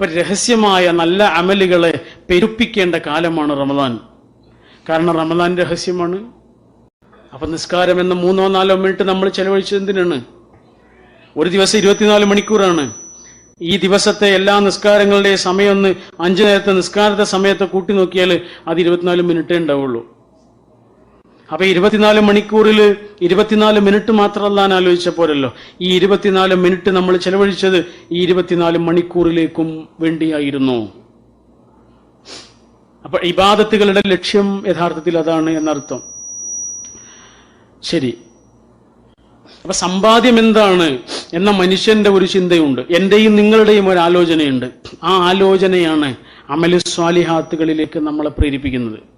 ഇപ്പൊ രഹസ്യമായ നല്ല അമലുകളെ പെരുപ്പിക്കേണ്ട കാലമാണ് റമദാൻ. കാരണം റമദാൻ രഹസ്യമാണ്. അപ്പം നിസ്കാരം എന്ന മൂന്നോ നാലോ മിനിറ്റ് നമ്മൾ ചെലവഴിച്ചത് എന്തിനാണ്? ഒരു ദിവസം ഇരുപത്തിനാല് മണിക്കൂറാണ്. ഈ ദിവസത്തെ എല്ലാ നിസ്കാരങ്ങളുടെയും സമയം ഒന്ന് അഞ്ചു നേരത്തെ നിസ്കാരത്തെ സമയത്തെ കൂട്ടി നോക്കിയാൽ അത് ഇരുപത്തിനാല് മിനിറ്റേ ഉണ്ടാവുള്ളൂ. അപ്പൊ ഇരുപത്തിനാല് മണിക്കൂറിൽ ഇരുപത്തിനാല് മിനിറ്റ് മാത്രമല്ല ഞാൻ ആലോചിച്ച പോരല്ലോ. ഈ ഇരുപത്തിനാല് മിനിറ്റ് നമ്മൾ ചെലവഴിച്ചത് ഈ ഇരുപത്തിനാല് മണിക്കൂറിലേക്കും വേണ്ടിയായിരുന്നു. അപ്പൊ ഇബാദത്തുകളുടെ ലക്ഷ്യം യഥാർത്ഥത്തിൽ അതാണ് എന്നർത്ഥം. ശരി. അപ്പൊ സമ്പാദ്യം എന്താണ് എന്ന മനുഷ്യന്റെ ഒരു ചിന്തയുണ്ട്. എന്റെയും നിങ്ങളുടെയും ഒരു ആലോചനയുണ്ട്. ആ ആലോചനയാണ് അമലു സ്വാലിഹാത്തുകളിലേക്ക് നമ്മളെ പ്രേരിപ്പിക്കുന്നത്.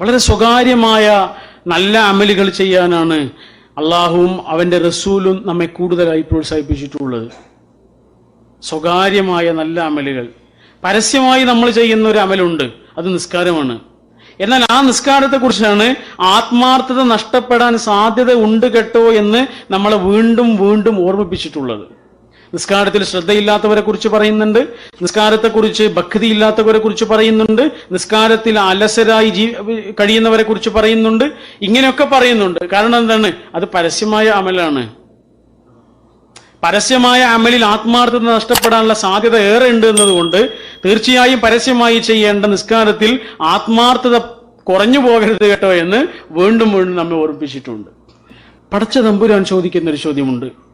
വളരെ സ്വകാര്യമായ നല്ല അമലുകൾ ചെയ്യാനാണ് അള്ളാഹുവും അവന്റെ റസൂലും നമ്മെ കൂടുതലായി പ്രോത്സാഹിപ്പിച്ചിട്ടുള്ളത്. സ്വകാര്യമായ നല്ല അമലുകൾ. പരസ്യമായി നമ്മൾ ചെയ്യുന്ന ഒരു അമലുണ്ട്. അത് നിസ്കാരമാണ്. എന്നാൽ ആ നിസ്കാരത്തെക്കുറിച്ചാണ് ആത്മാർത്ഥത നഷ്ടപ്പെടാൻ സാധ്യത ഉണ്ട് കേട്ടോ എന്ന് നമ്മളെ വീണ്ടും വീണ്ടും ഓർമ്മിപ്പിച്ചിട്ടുള്ളത്. നിസ്കാരത്തിൽ ശ്രദ്ധയില്ലാത്തവരെ കുറിച്ച് പറയുന്നുണ്ട്. നിസ്കാരത്തെക്കുറിച്ച് ഭക്തി ഇല്ലാത്തവരെ കുറിച്ച് പറയുന്നുണ്ട്. നിസ്കാരത്തിൽ അലസരായി ജീ കഴിയുന്നവരെ കുറിച്ച് പറയുന്നുണ്ട്. ഇങ്ങനെയൊക്കെ പറയുന്നുണ്ട്. കാരണം എന്താണ്? അത് പരസ്യമായ അമലാണ്. പരസ്യമായ അമലിൽ ആത്മാർത്ഥത നഷ്ടപ്പെടാനുള്ള സാധ്യത ഏറെ ഉണ്ട് എന്നതുകൊണ്ട് തീർച്ചയായും പരസ്യമായി ചെയ്യേണ്ട നിസ്കാരത്തിൽ ആത്മാർത്ഥത കുറഞ്ഞു പോകരുത് കേട്ടോ എന്ന് വീണ്ടും വീണ്ടും നമ്മെ ഓർപ്പിച്ചിട്ടുണ്ട് പടച്ച തമ്പുരാൻ ചോദിക്കുന്ന ഒരു ചോദ്യമുണ്ട്.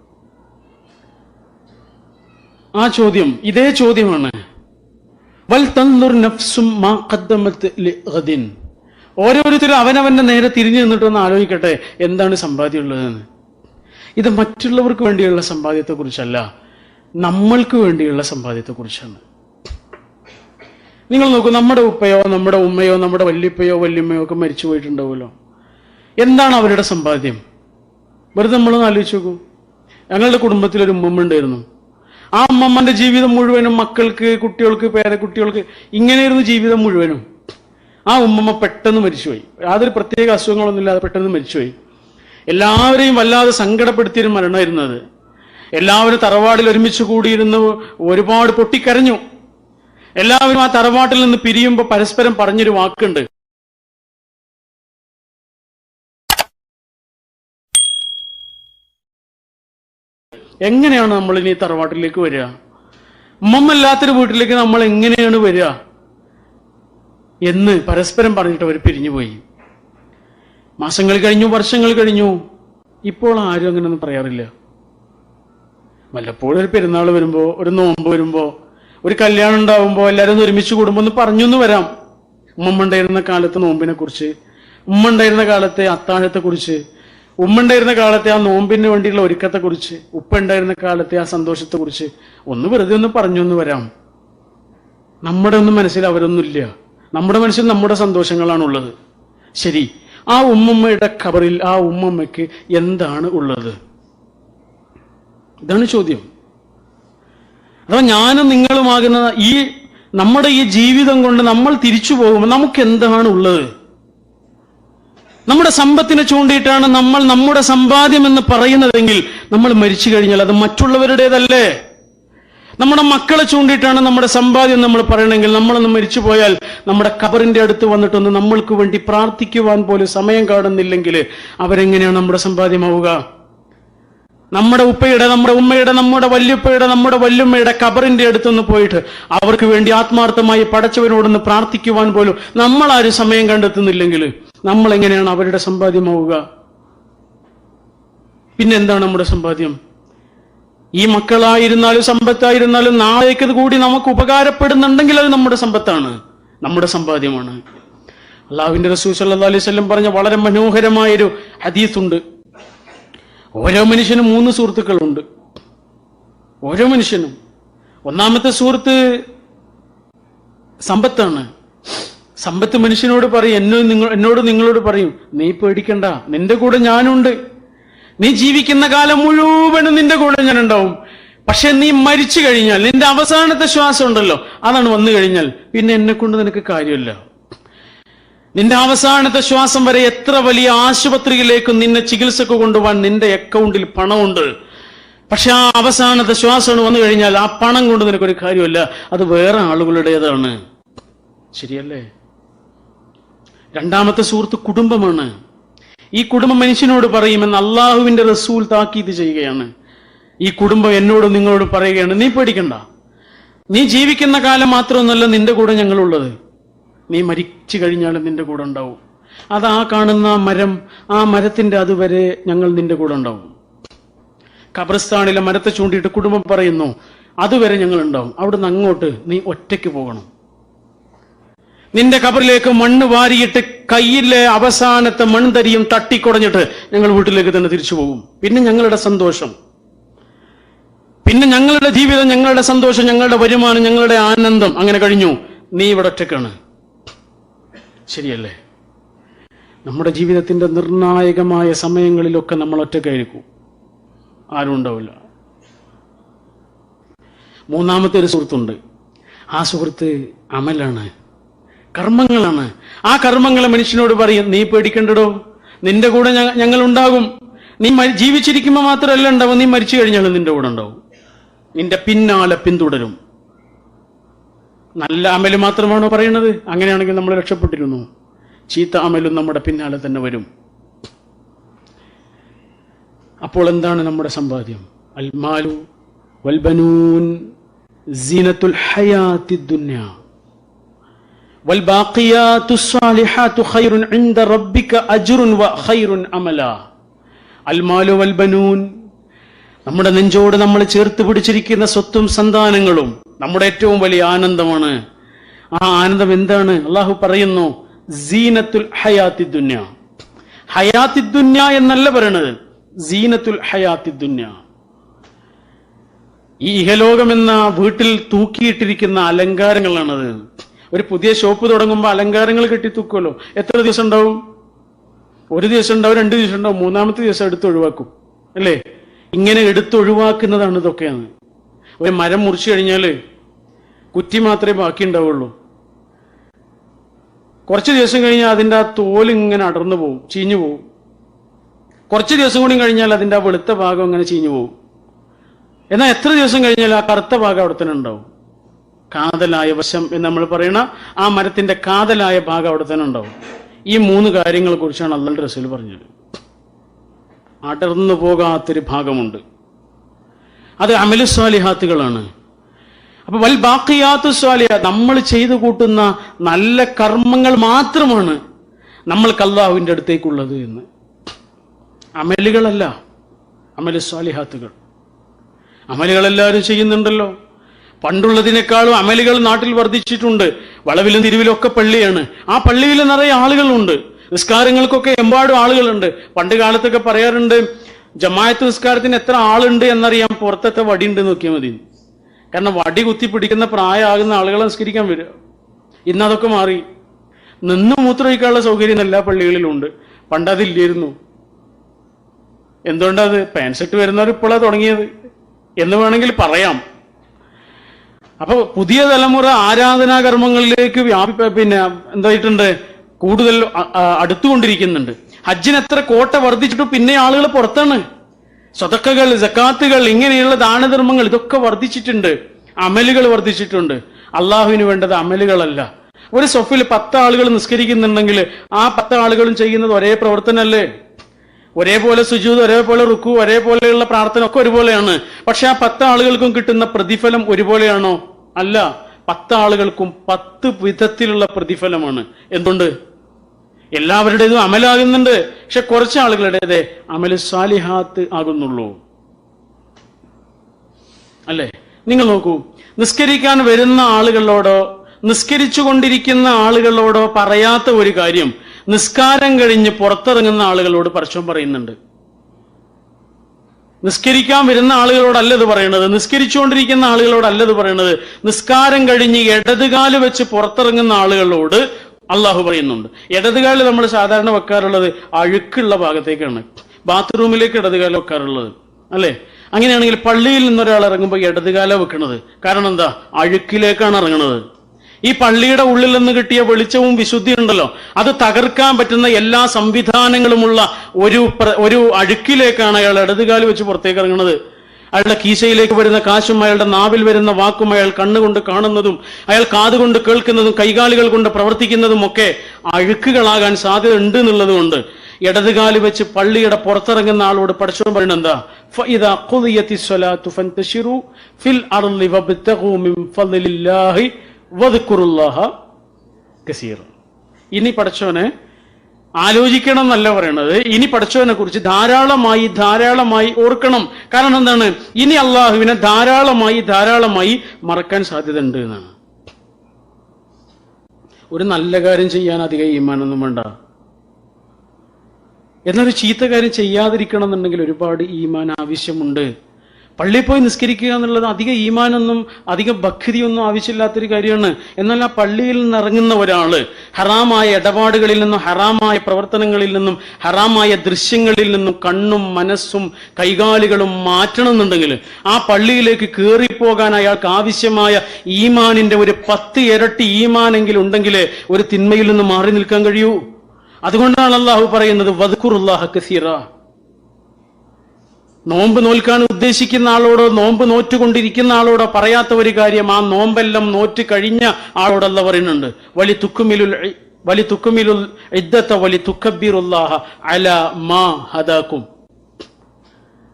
ആ ചോദ്യം ഇതേ ചോദ്യമാണ്. വൽ തന്നുർ നഫ്സും മാ ഓരോരുത്തരും അവനവന്റെ നേരെ തിരിഞ്ഞു നിന്നിട്ടൊന്ന് ആലോചിക്കട്ടെ എന്താണ് സമ്പാദ്യമുള്ളതെന്ന്. ഇത് മറ്റുള്ളവർക്ക് വേണ്ടിയുള്ള സമ്പാദ്യത്തെക്കുറിച്ചല്ല നമ്മൾക്ക് വേണ്ടിയുള്ള സമ്പാദ്യത്തെക്കുറിച്ചാണ്. നിങ്ങൾ നോക്കൂ നമ്മുടെ ഉപ്പയോ നമ്മുടെ ഉമ്മയോ നമ്മുടെ വല്യപ്പയോ വല്യമ്മയോ ഒക്കെ മരിച്ചു പോയിട്ടുണ്ടാവുമല്ലോ. എന്താണ് അവരുടെ സമ്പാദ്യം? വെറുതെ നമ്മളൊന്ന് ആലോചിച്ചു നോക്കൂ. ഞങ്ങളുടെ കുടുംബത്തിൽ ഒരു ഉമ്മമ്മ ഉണ്ടായിരുന്നു. ആ അമ്മമ്മന്റെ ജീവിതം മുഴുവനും മക്കൾക്ക് കുട്ടികൾക്ക് പേരക്കുട്ടികൾക്ക് ഇങ്ങനെയായിരുന്നു ജീവിതം മുഴുവനും. ആ ഉമ്മമ്മ പെട്ടെന്ന് മരിച്ചുപോയി. യാതൊരു പ്രത്യേക അസുഖങ്ങളൊന്നും ഇല്ലാതെ പെട്ടെന്ന് മരിച്ചുപോയി. എല്ലാവരെയും വല്ലാതെ സങ്കടപ്പെടുത്തിയൊരു മരണമായിരുന്നു അത്. എല്ലാവരും തറവാടിൽ ഒരുമിച്ച് കൂടിയിരുന്ന് ഒരുപാട് പൊട്ടിക്കരഞ്ഞു. എല്ലാവരും ആ തറവാട്ടിൽ നിന്ന് പിരിയുമ്പോൾ പരസ്പരം പറഞ്ഞൊരു വാക്കുണ്ട്. എങ്ങനെയാണ് നമ്മൾ ഇനി തറവാട്ടിലേക്ക് വരിക? ഉമ്മല്ലാത്തൊരു വീട്ടിലേക്ക് നമ്മൾ എങ്ങനെയാണ് വരിക? എന്ന് പരസ്പരം പറഞ്ഞിട്ട് അവർ പിരിഞ്ഞുപോയി. മാസങ്ങൾ കഴിഞ്ഞു വർഷങ്ങൾ കഴിഞ്ഞു. ഇപ്പോൾ ആരും അങ്ങനെയൊന്നും പറയാറില്ല. വല്ലപ്പോഴും ഒരു പെരുന്നാൾ വരുമ്പോ ഒരു നോമ്പ് വരുമ്പോ ഒരു കല്യാണം ഉണ്ടാവുമ്പോ എല്ലാവരും ഒരുമിച്ച് കൂടുമ്പോ ഒന്ന് പറഞ്ഞൊന്ന് വരാം. ഉമ്മ ഉണ്ടായിരുന്ന കാലത്ത് നോമ്പിനെ കുറിച്ച് ഉമ്മ ഉണ്ടായിരുന്ന കാലത്തെ അത്താഴത്തെ കുറിച്ച് ഉമ്മ ഉണ്ടായിരുന്ന കാലത്തെ ആ നോമ്പിന് വേണ്ടിയുള്ള ഒരുക്കത്തെ കുറിച്ച് ഉപ്പ ഉണ്ടായിരുന്ന കാലത്തെ ആ സന്തോഷത്തെ കുറിച്ച് ഒന്ന് വെറുതെ ഒന്ന് പറഞ്ഞു എന്ന് വരാം. നമ്മുടെ ഒന്നും മനസ്സിൽ അവരൊന്നുമില്ല. നമ്മുടെ മനസ്സിൽ നമ്മുടെ സന്തോഷങ്ങളാണ് ഉള്ളത് ശരി ആ ഉമ്മമ്മയുടെ ഖബറിൽ ആ ഉമ്മമ്മയ്ക്ക് എന്താണ് ഉള്ളത്? ഇതാണ് ചോദ്യം. അഥവാ ഞാനും നിങ്ങളുമാകുന്ന ഈ നമ്മുടെ ഈ ജീവിതം കൊണ്ട് നമ്മൾ തിരിച്ചു പോകുമ്പോൾ നമുക്ക് എന്താണ് ഉള്ളത്? നമ്മുടെ സമ്പത്തിനെ ചൂണ്ടിയിട്ടാണ് നമ്മൾ നമ്മുടെ സമ്പാദ്യം എന്ന് പറയുന്നതെങ്കിൽ നമ്മൾ മരിച്ചു കഴിഞ്ഞാൽ അത് മറ്റുള്ളവരുടേതല്ലേ? നമ്മുടെ മക്കളെ ചൂണ്ടിയിട്ടാണ് നമ്മുടെ സമ്പാദ്യം നമ്മൾ പറയണമെങ്കിൽ നമ്മളൊന്ന് മരിച്ചു പോയാൽ നമ്മുടെ കബറിന്റെ അടുത്ത് വന്നിട്ടൊന്ന് നമ്മൾക്ക് വേണ്ടി പ്രാർത്ഥിക്കുവാൻ പോലും സമയം കാണുന്നില്ലെങ്കിൽ അവരെങ്ങനെയാണ് നമ്മുടെ സമ്പാദ്യമാവുക? നമ്മുടെ ഉപ്പയുടെ നമ്മുടെ ഉമ്മയുടെ നമ്മുടെ വല്യുപ്പയുടെ നമ്മുടെ വല്യുമ്മയുടെ കബറിന്റെ അടുത്തൊന്ന് പോയിട്ട് അവർക്ക് വേണ്ടി ആത്മാർത്ഥമായി പടച്ചവനോടൊന്ന് പ്രാർത്ഥിക്കുവാൻ പോലും നമ്മൾ ആരും സമയം കണ്ടെത്തുന്നില്ലെങ്കിൽ നമ്മൾ എങ്ങനെയാണ് അവരുടെ സമ്പാദ്യമാവുക? പിന്നെന്താണ് നമ്മുടെ സമ്പാദ്യം? ഈ മക്കളായിരുന്നാലും സമ്പത്തായിരുന്നാലും നാളേക്കത് കൂടി നമുക്ക് ഉപകാരപ്പെടുന്നുണ്ടെങ്കിൽ അത് നമ്മുടെ സമ്പത്താണ്. നമ്മുടെ സമ്പാദ്യമാണ്. അള്ളാഹുവിന്റെ റസൂൽ സല്ലാ അലൈഹി വസല്ലം പറഞ്ഞ വളരെ മനോഹരമായൊരു ഹദീസുണ്ട്. ഓരോ മനുഷ്യനും മൂന്ന് സുഹൃത്തുക്കളുണ്ട്. ഓരോ മനുഷ്യനും. ഒന്നാമത്തെ സുഹൃത്ത് സമ്പത്താണ്. സമ്പത്ത് മനുഷ്യനോട് പറയും എന്നോ നിങ്ങൾ എന്നോട് നിങ്ങളോട് പറയും നീ പേടിക്കണ്ട നിന്റെ കൂടെ ഞാനുണ്ട്. നീ ജീവിക്കുന്ന കാലം മുഴുവനും നിന്റെ കൂടെ ഞാൻ ഉണ്ടാവും പക്ഷെ നീ മരിച്ചു കഴിഞ്ഞാൽ നിന്റെ അവസാനത്തെ ശ്വാസം ഉണ്ടല്ലോ അതാണ് വന്നു കഴിഞ്ഞാൽ പിന്നെ എന്നെ കൊണ്ട് നിനക്ക് കാര്യമില്ല. നിന്റെ അവസാനത്തെ ശ്വാസം വരെ എത്ര വലിയ ആശുപത്രിയിലേക്കും നിന്നെ ചികിത്സക്ക് കൊണ്ടുപോകാൻ നിന്റെ അക്കൗണ്ടിൽ പണമുണ്ട്. പക്ഷെ ആ അവസാനത്തെ ശ്വാസം വന്നു കഴിഞ്ഞാൽ ആ പണം കൊണ്ട് നിനക്കൊരു കാര്യമല്ല. അത് വേറെ ആളുകളുടേതാണ്. ശരിയല്ലേ? രണ്ടാമത്തെ സുഹൃത്ത് കുടുംബമാണ്. ഈ കുടുംബം മനുഷ്യനോട് പറയുമെന്ന് അള്ളാഹുവിന്റെ റസൂൽ താക്കീത് ചെയ്യുകയാണ്. ഈ കുടുംബം എന്നോട് നിങ്ങളോട് പറയുകയാണ്. നീ പേടിക്കണ്ട. നീ ജീവിക്കുന്ന കാലം മാത്രമൊന്നുമല്ല നിന്റെ കൂടെ ഞങ്ങളുള്ളത്. നീ മരിച്ചു കഴിഞ്ഞാലും നിന്റെ കൂടെ ഉണ്ടാവും. അത് ആ കാണുന്ന മരം ആ മരത്തിന്റെ അതുവരെ ഞങ്ങൾ നിന്റെ കൂടെ ഉണ്ടാവും. കബ്രസ്ഥാനിലെ മരത്തെ ചൂണ്ടിയിട്ട് കുടുംബം പറയുന്നു അതുവരെ ഞങ്ങൾ ഉണ്ടാവും. അവിടുന്ന് അങ്ങോട്ട് നീ ഒറ്റയ്ക്ക് പോകണം. നിന്റെ കബറിലേക്ക് മണ്ണ് വാരിയിട്ട് കയ്യിലെ അവസാനത്തെ മൺതരിയും തട്ടിക്കുടഞ്ഞിട്ട് ഞങ്ങൾ വീട്ടിലേക്ക് തന്നെ തിരിച്ചു പോകും. പിന്നെ ഞങ്ങളുടെ സന്തോഷം. പിന്നെ ഞങ്ങളുടെ ജീവിതം ഞങ്ങളുടെ സന്തോഷം ഞങ്ങളുടെ വരുമാനം ഞങ്ങളുടെ ആനന്ദം അങ്ങനെ കഴിഞ്ഞു. നീ ഇവിടെ ഒറ്റക്കാണ്. ശരിയല്ലേ? നമ്മുടെ ജീവിതത്തിന്റെ നിർണായകമായ സമയങ്ങളിലൊക്കെ നമ്മൾ ഒറ്റക്കായിരിക്കും. ആരും ഉണ്ടാവില്ല. മൂന്നാമത്തെ ഒരു സുഹൃത്തുണ്ട്. ആ സുഹൃത്ത് അമലാണ്. കർമ്മങ്ങളാണ്. ആ കർമ്മങ്ങളെ മനുഷ്യനോട് പറയും നീ പേടിക്കണ്ടടോ. നിന്റെ കൂടെ ഞങ്ങൾ ഉണ്ടാകും നീ ജീവിച്ചിരിക്കുമ്പോൾ മാത്രമല്ല ഉണ്ടാവും. നീ മരിച്ചു കഴിഞ്ഞാലും നിന്റെ കൂടെ ഉണ്ടാവും. നിന്റെ പിന്നാലെ പിന്തുടരും. നല്ല അമൽ മാത്രമാണോ പറയുന്നത് അങ്ങനെയാണെങ്കിൽ നമ്മൾ രക്ഷപ്പെട്ടിരുന്നു. ചീത്ത അമലും നമ്മുടെ പിന്നാലെ തന്നെ വരും. അപ്പോൾ എന്താണ് നമ്മുടെ സമ്പാദ്യം? അൽമാലു വൽബനൂൻ ദുന്യ. നമ്മുടെ നെഞ്ചോട് നമ്മൾ ചേർത്ത് പിടിച്ചിരിക്കുന്ന സ്വത്തും സന്താനങ്ങളും നമ്മുടെ ഏറ്റവും വലിയ ആനന്ദമാണ്. ആ ആനന്ദം എന്താണ്? അള്ളാഹു പറയുന്നു സീനത്തുൽ ഹയാത്തി ദുന്യ. ഹയാത്തി ദുന്യ എന്നല്ല പറയണത് സീനത്തുൽ ഹയാത്തി ദുന്യ. ഈ ഇഹലോകം എന്ന വീട്ടിൽ തൂക്കിയിട്ടിരിക്കുന്ന അലങ്കാരങ്ങളാണത്. ഒരു പുതിയ ഷോപ്പ് തുടങ്ങുമ്പോൾ അലങ്കാരങ്ങൾ കെട്ടി തൂക്കുമല്ലോ. എത്ര ദിവസം ഉണ്ടാവും ഒരു ദിവസം ഉണ്ടാവും രണ്ട് ദിവസം ഉണ്ടാവും മൂന്നാമത്തെ ദിവസം എടുത്ത് ഒഴിവാക്കും. അല്ലേ? ഇങ്ങനെ എടുത്തൊഴിവാക്കുന്നതാണ് ഇതൊക്കെയാണ്. ഒരു മരം മുറിച്ചു കഴിഞ്ഞാൽ കുറ്റി മാത്രമേ ബാക്കി ഉണ്ടാവുള്ളൂ. കുറച്ച് ദിവസം കഴിഞ്ഞാൽ അതിന്റെ ആ തോൽ ഇങ്ങനെ അടർന്നു പോകും ചീഞ്ഞു പോകും കുറച്ച് ദിവസം കൂടി കഴിഞ്ഞാൽ അതിന്റെ ആ വെളുത്ത ഭാഗം അങ്ങനെ ചീഞ്ഞു പോകും എന്നാൽ എത്ര ദിവസം കഴിഞ്ഞാൽ ആ കറുത്ത ഭാഗം അവിടെ തന്നെ ഉണ്ടാവും. കാതലായ വശം എന്ന് നമ്മൾ പറയണ ആ മരത്തിന്റെ കാതലായ ഭാഗം അവിടെ തന്നെ ഉണ്ടാവും. ഈ മൂന്ന് കാര്യങ്ങളെ കുറിച്ചാണ് അള്ളൽ റസൂൽ പറഞ്ഞത്. അടർന്നു പോകാത്തൊരു ഭാഗമുണ്ട്. അത് അമലു സ്വാലിഹാത്തുകളാണ്. അപ്പൊ വൽ ബാക്കിയാത്തു സ്വാലിഹ നമ്മൾ ചെയ്തു കൂട്ടുന്ന നല്ല കർമ്മങ്ങൾ മാത്രമാണ് നമ്മൾക്ക് അള്ളാഹുവിന്റെ അടുത്തേക്കുള്ളത് എന്ന്. അമലുകളല്ല അമലു സ്വാലിഹാത്തുകൾ. അമലുകൾ എല്ലാവരും ചെയ്യുന്നുണ്ടല്ലോ. പണ്ടുള്ളതിനേക്കാളും അമലുകൾ നാട്ടിൽ വർദ്ധിച്ചിട്ടുണ്ട്. വളവിലും തിരുവിലും ഒക്കെ പള്ളിയാണ്. ആ പള്ളിയിൽ നിറയെ ആളുകളുണ്ട്. നിസ്കാരങ്ങൾക്കൊക്കെ എമ്പാടും ആളുകളുണ്ട്. പണ്ട് കാലത്തൊക്കെ പറയാറുണ്ട് ജമായത്ത് നിസ്കാരത്തിന് എത്ര ആളുണ്ട് എന്നറിയാൻ പുറത്തത്തെ വടി ഉണ്ട് നോക്കിയാൽ മതി. കാരണം വടി കുത്തി പിടിക്കുന്ന പ്രായമാകുന്ന ആളുകളെ നിസ്കരിക്കാൻ വരിക. ഇന്നതൊക്കെ മാറി. നിന്ന് മൂത്രമൊഴിക്കാനുള്ള സൗകര്യം എല്ലാ പള്ളികളിലും ഉണ്ട് അതില്ലായിരുന്നു. എന്തുകൊണ്ടത്? പാൻസെറ്റ് വരുന്നവർ ഇപ്പോഴാണ് തുടങ്ങിയത്. എന്ന് വേണമെങ്കിൽ പറയാം. അപ്പൊ പുതിയ തലമുറ ആരാധനാ കർമ്മങ്ങളിലേക്ക് വ്യാപി പിന്നെ എന്തായിട്ടുണ്ട്? കൂടുതൽ അടുത്തുകൊണ്ടിരിക്കുന്നുണ്ട്. ഹജ്ജിന് എത്ര കോട്ട വർദ്ധിച്ചിട്ട് പിന്നെ ആളുകൾ പുറത്താണ്. സ്വതക്കകൾ ജക്കാത്തുകൾ ഇങ്ങനെയുള്ള ദാനധർമ്മങ്ങൾ ഇതൊക്കെ വർദ്ധിച്ചിട്ടുണ്ട്. അമലുകൾ വർദ്ധിച്ചിട്ടുണ്ട്. അള്ളാഹുവിന് വേണ്ടത് അമലുകളല്ല. ഒരു സൊഫിൽ പത്ത് ആളുകൾ നിസ്കരിക്കുന്നുണ്ടെങ്കിൽ ആ പത്ത് ആളുകളും ചെയ്യുന്നത് ഒരേ പ്രവർത്തനമല്ലേ? ഒരേപോലെ സുജൂത് ഒരേപോലെ റുക്കു ഒരേപോലെയുള്ള പ്രാർത്ഥന ഒക്കെ ഒരുപോലെയാണ്. പക്ഷെ ആ പത്ത് ആളുകൾക്കും കിട്ടുന്ന പ്രതിഫലം ഒരുപോലെയാണോ? അല്ല. പത്ത് ആളുകൾക്കും പത്ത് വിധത്തിലുള്ള പ്രതിഫലമാണ്. എന്തുകൊണ്ട് എല്ലാവരുടേതും അമലാകുന്നുണ്ട്. പക്ഷെ കുറച്ച് ആളുകളുടേതേ അമൽ സാലിഹാത്ത് ആകുന്നുള്ളൂ. അല്ലേ? നിങ്ങൾ നോക്കൂ. നിസ്കരിക്കാൻ വരുന്ന ആളുകളോടോ നിസ്കരിച്ചു കൊണ്ടിരിക്കുന്ന ആളുകളോടോ പറയാത്ത ഒരു കാര്യം. നിസ്കാരം കഴിഞ്ഞ് പുറത്തിറങ്ങുന്ന ആളുകളോട് പരസ്യം പറയുന്നുണ്ട്. നിസ്കരിക്കാൻ വരുന്ന ആളുകളോടല്ല ഇത് പറയണത്. നിസ്കരിച്ചുകൊണ്ടിരിക്കുന്ന ആളുകളോടല്ല ഇത് പറയണത്. നിസ്കാരം കഴിഞ്ഞ് ഇടതുകാൽ വെച്ച് പുറത്തിറങ്ങുന്ന ആളുകളോട് അള്ളാഹു പറയുന്നുണ്ട്. ഇടതുകാൽ നമ്മൾ സാധാരണ വെക്കാറുള്ളത് അഴുക്കുള്ള ഭാഗത്തേക്കാണ്. ബാത്റൂമിലേക്ക് ഇടതുകാലം വെക്കാറുള്ളത്. അല്ലേ? അങ്ങനെയാണെങ്കിൽ പള്ളിയിൽ നിന്നൊരാൾ ഇറങ്ങുമ്പോൾ ഇടതുകാല വെക്കണത്. കാരണം എന്താ? അഴുക്കിലേക്കാണ് ഇറങ്ങണത്. ഈ പള്ളിയുടെ ഉള്ളിൽ നിന്ന് കിട്ടിയ വെളിച്ചവും വിശുദ്ധിയും ഉണ്ടല്ലോ അത് തകർക്കാൻ പറ്റുന്ന എല്ലാ സംവിധാനങ്ങളുമുള്ള ഒരു പ്ര- ഒരു അഴുക്കിലേക്കാണ് അയാൾ ഇടതുകാല് വെച്ച് പുറത്തേക്ക് ഇറങ്ങുന്നത് അയാളുടെ കീശയിലേക്ക് വരുന്ന കാശും അയാളുടെ നാവിൽ വരുന്ന വാക്കും അയാൾ കണ്ണുകൊണ്ട് കാണുന്നതും അയാൾ കാതുകൊണ്ട് കേൾക്കുന്നതും കൈകാലുകൾ കൊണ്ട് പ്രവർത്തിക്കുന്നതും ഒക്കെ അഴുക്കുകളാകാൻ സാധ്യത ഉണ്ട് എന്നുള്ളതുകൊണ്ട് ഇടതുകാല് വെച്ച് പള്ളിയുടെ പുറത്തിറങ്ങുന്ന ആളോട് പഠിച്ചോ പറയുന്നത് എന്താ فإذا قضيت الصلاة فانتشروا في الأرض وابتغوا من فضل الله വതുക്കുറുല്ലാഹ കസീർ. ഇനി പഠിച്ചവനെ ആലോചിക്കണം എന്നല്ല പറയണത്. ഇനി പഠിച്ചവനെ കുറിച്ച് ധാരാളമായി ധാരാളമായി ഓർക്കണം. കാരണം എന്താണ്? ഇനി അള്ളാഹുവിനെ ധാരാളമായി ധാരാളമായി മറക്കാൻ സാധ്യതയുണ്ട് എന്നാണ്. ഒരു നല്ല കാര്യം ചെയ്യാൻ അധികം ഈമാനൊന്നും വേണ്ട. എന്നൊരു ചീത്ത കാര്യം ചെയ്യാതിരിക്കണം എന്നുണ്ടെങ്കിൽ ഒരുപാട് ഈമാൻ ആവശ്യമുണ്ട്. പള്ളിയിൽ പോയി നിസ്കരിക്കുക എന്നുള്ളത് അധിക ഈമാനൊന്നും അധികം ഭക്തിയൊന്നും ആവശ്യമില്ലാത്തൊരു കാര്യമാണ്. എന്നാൽ ആ പള്ളിയിൽ നിന്നിറങ്ങുന്ന ഒരാൾ ഹറാമായ ഇടപാടുകളിൽ നിന്നും ഹറാമായ പ്രവർത്തനങ്ങളിൽ നിന്നും ഹറാമായ ദൃശ്യങ്ങളിൽ നിന്നും കണ്ണും മനസ്സും കൈകാലുകളും മാറ്റണം എന്നുണ്ടെങ്കിൽ ആ പള്ളിയിലേക്ക് കയറിപ്പോകാൻ അയാൾക്ക് ആവശ്യമായ ഈമാനിന്റെ ഒരു പത്ത് ഇരട്ടി ഈമാനെങ്കിലും ഉണ്ടെങ്കിൽ ഒരു തിന്മയിൽ നിന്ന് മാറി നിൽക്കാൻ കഴിയൂ. അതുകൊണ്ടാണ് അള്ളാഹു പറയുന്നത് വദ്കുറുല്ലാഹ കസീറ. നോമ്പ് നോൽക്കാൻ ഉദ്ദേശിക്കുന്ന ആളോടോ നോമ്പ് നോറ്റുകൊണ്ടിരിക്കുന്ന ആളോടോ പറയാത്ത ഒരു കാര്യം ആ നോമ്പെല്ലാം നോറ്റ് കഴിഞ്ഞ ആളോടല്ല പറയുന്നുണ്ട്. വലി തുക്കുമിലുൽ വലി തുക്കുമിലുൽ ഇദ്ദത്ത വലി തുക്കബീറുല്ലാഹ അല മാ ഹദാക്കും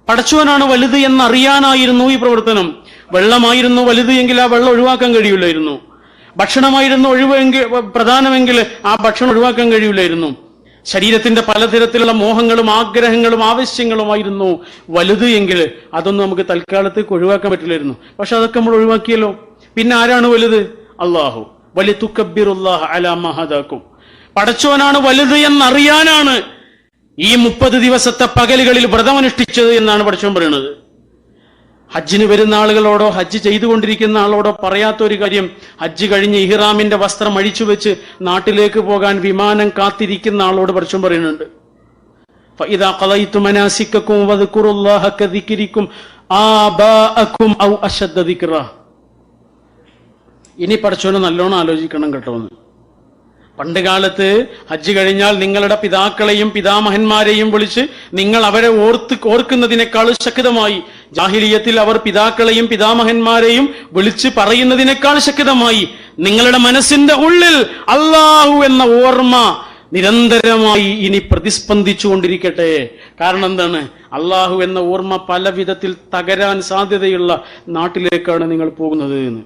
പടച്ചവനാണ് വലുത് എന്നറിയാനായിരുന്നു ഈ പ്രവർത്തനം. വെള്ളമായിരുന്നു വലുത് എങ്കിൽ ആ വെള്ളം ഒഴിവാക്കാൻ കഴിയില്ലായിരുന്നു. ഭക്ഷണമായിരുന്നു ഒഴിവെങ്കിൽ പ്രധാനമെങ്കിൽ ആ ഭക്ഷണം ഒഴിവാക്കാൻ കഴിയില്ലായിരുന്നു. ശരീരത്തിന്റെ പലതരത്തിലുള്ള മോഹങ്ങളും ആഗ്രഹങ്ങളും ആവശ്യങ്ങളുമായിരുന്നു. വലുത് എങ്കിൽ അതൊന്നും നമുക്ക് തൽക്കാലത്തേക്ക് ഒഴിവാക്കാൻ പറ്റില്ലായിരുന്നു. പക്ഷെ അതൊക്കെ നമ്മൾ ഒഴിവാക്കിയല്ലോ. പിന്നെ ആരാണ് വലുത്? അള്ളാഹു വലി തുക്കബിറുല്ലാഹ് അലാ മഹദാക്കും പടച്ചോനാണ് വലുത് എന്നറിയാനാണ് ഈ മുപ്പത് ദിവസത്തെ പകലുകളിൽ വ്രതമനുഷ്ഠിച്ചത് എന്നാണ് പടച്ചവൻ പറയുന്നത്. ഹജ്ജിന് വരുന്ന ആളുകളോടോ ഹജ്ജ് ചെയ്തുകൊണ്ടിരിക്കുന്ന ആളോടോ പറയാത്ത ഒരു കാര്യം ഹജ്ജ് കഴിഞ്ഞ് ഇഹ്റാമിന്റെ വസ്ത്രം അഴിച്ചു വെച്ച് നാട്ടിലേക്ക് പോകാൻ വിമാനം കാത്തിരിക്കുന്ന ആളോട് പരച്ചും പറയുന്നുണ്ട്. ഇനി പഠിച്ചോനെ നല്ലോണം ആലോചിക്കണം കേട്ടോന്ന് പണ്ട് കാലത്ത് ഹജ്ജ് കഴിഞ്ഞാൽ നിങ്ങളുടെ പിതാക്കളെയും പിതാമഹന്മാരെയും വിളിച്ച് നിങ്ങൾ അവരെ ഓർത്ത് ഓർക്കുന്നതിനേക്കാൾ ശക്തമായി ജാഹിലിയത്തിൽ അവർ പിതാക്കളെയും പിതാമഹന്മാരെയും വിളിച്ച് പറയുന്നതിനേക്കാൾ ശക്തമായി നിങ്ങളുടെ മനസ്സിന്റെ ഉള്ളിൽ അള്ളാഹു എന്ന ഓർമ്മ നിരന്തരമായി ഇനി പ്രതിസ്പന്ദിച്ചു കൊണ്ടിരിക്കട്ടെ കാരണം എന്താണ്? അള്ളാഹു എന്ന ഓർമ്മ പല വിധത്തിൽ തകരാൻ സാധ്യതയുള്ള നാട്ടിലേക്കാണ് നിങ്ങൾ പോകുന്നത് എന്ന്.